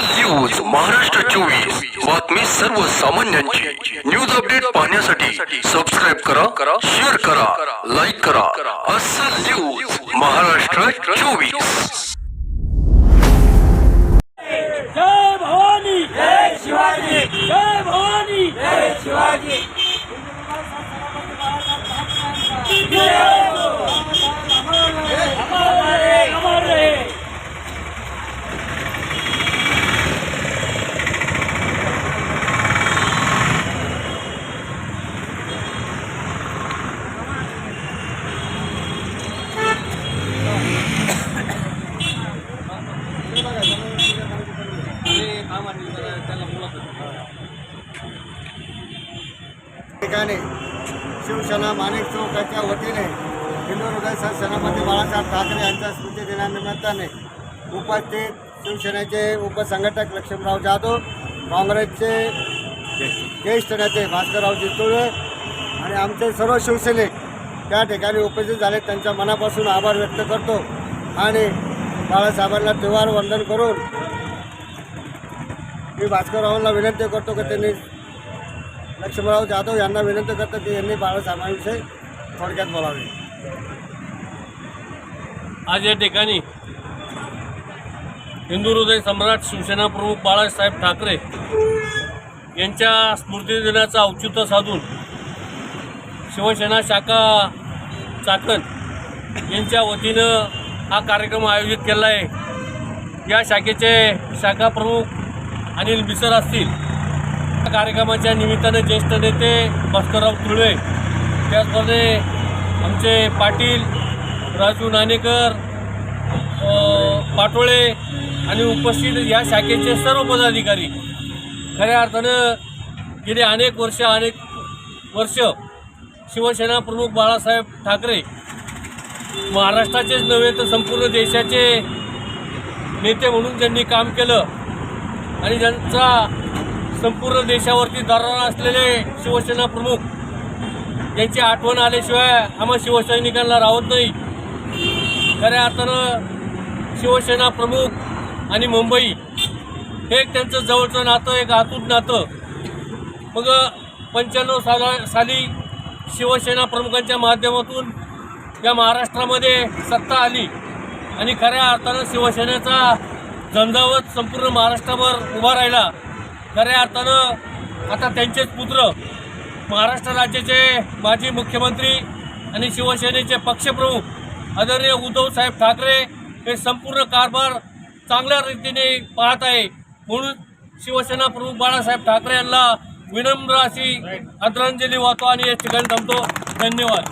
News Maharashtra चोवीस. बातमी news update पाहण्यासाठी सबस्क्राईब करा शेअर करा लाईक करा. असल न्यूज़ महाराष्ट्र चोवीस. शिवाजी जय भवानी जय शिवाजी. ठिकाणी शिवसेना माणिक चौकाच्या वतीने हिंदू हृदय सेनापती बाळासाहेब ठाकरे यांच्या स्मृती दिनानिमित्ताने उपस्थित शिवसेनेचे उपसंघटक लक्ष्मणराव जाधव काँग्रेसचे ज्येष्ठ नेते भास्करराव जितुळे आणि आमचे सर्व शिवसैनिक त्या ठिकाणी उपस्थित झाले. त्यांच्या मनापासून आभार व्यक्त करतो आणि बाळासाहेबांना त्योहार वंदन करून मी भास्कररावांना विनंती करतो की त्यांनी लक्ष्मणराव जाधव यांना विनंती करतो की यांनी बाळासाहेबांविषयी थोडक्यात बोलावे. आज या ठिकाणी हिंदू हृदय सम्राट शिवसेना प्रमुख बाळासाहेब ठाकरे यांच्या स्मृतिदिनाचं औचित्य साधून शिवसेना शाखा चाकण यांच्या वतीनं हा कार्यक्रम आयोजित केला आहे. या शाखेचे शाखा प्रमुख अनिल मिसर असतील कार्यक्रमाच्या निमित्ताने ज्येष्ठ नेते भास्करराव तुळे त्याचप्रमाणे आमचे पाटील राजू नाणेकर पाटोळे आणि उपस्थित या शाखेचे सर्व पदाधिकारी. खऱ्या अर्थानं गेली अनेक वर्ष अनेक वर्ष शिवसेना प्रमुख बाळासाहेब ठाकरे महाराष्ट्राचेच नव्हे तर संपूर्ण देशाचे नेते म्हणून त्यांनी काम केलं. आणि ज्यांचा संपूर्ण देशावरती दरारा असलेले शिवसेना प्रमुख यांची आठवण आल्याशिवाय आम्हा शिवसैनिकांना राहत नाही. खऱ्या अर्थानं शिवसेना प्रमुख आणि मुंबई हे एक त्यांचं जवळचं नातं एक आतूट नातं. मग पंच्याण्णव साला साली शिवसेना प्रमुखांच्या माध्यमातून या महाराष्ट्रामध्ये सत्ता आली आणि खऱ्या अर्थानं शिवसेनेचा झंझावत संपूर्ण महाराष्ट्रावर उभा राहिला. खऱ्या अर्थानं आता त्यांचेच पुत्र महाराष्ट्र राज्याचे माजी मुख्यमंत्री आणि शिवसेनेचे पक्षप्रमुख आदरणीय उद्धवसाहेब ठाकरे हे संपूर्ण कारभार चांगल्या रीतीने पाहत आहे. म्हणून शिवसेना प्रमुख बाळासाहेब ठाकरे यांना विनम्र अशी आदरांजली वाहतो आणि या ठिकाणी थांबतो. धन्यवाद.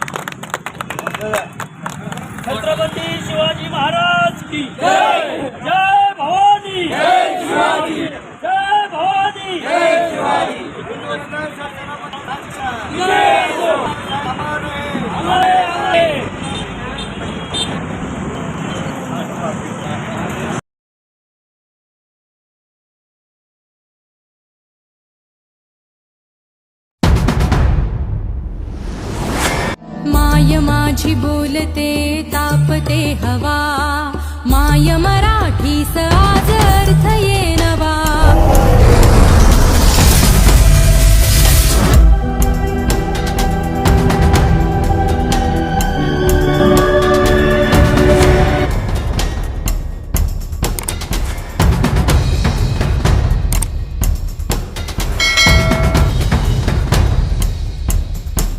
छत्रपती शिवाजी महाराज की जय जय भवानी जय शिवाजी जय भवानी जय शिवाजी माय माझी बोलते तापते हवा. माय मरा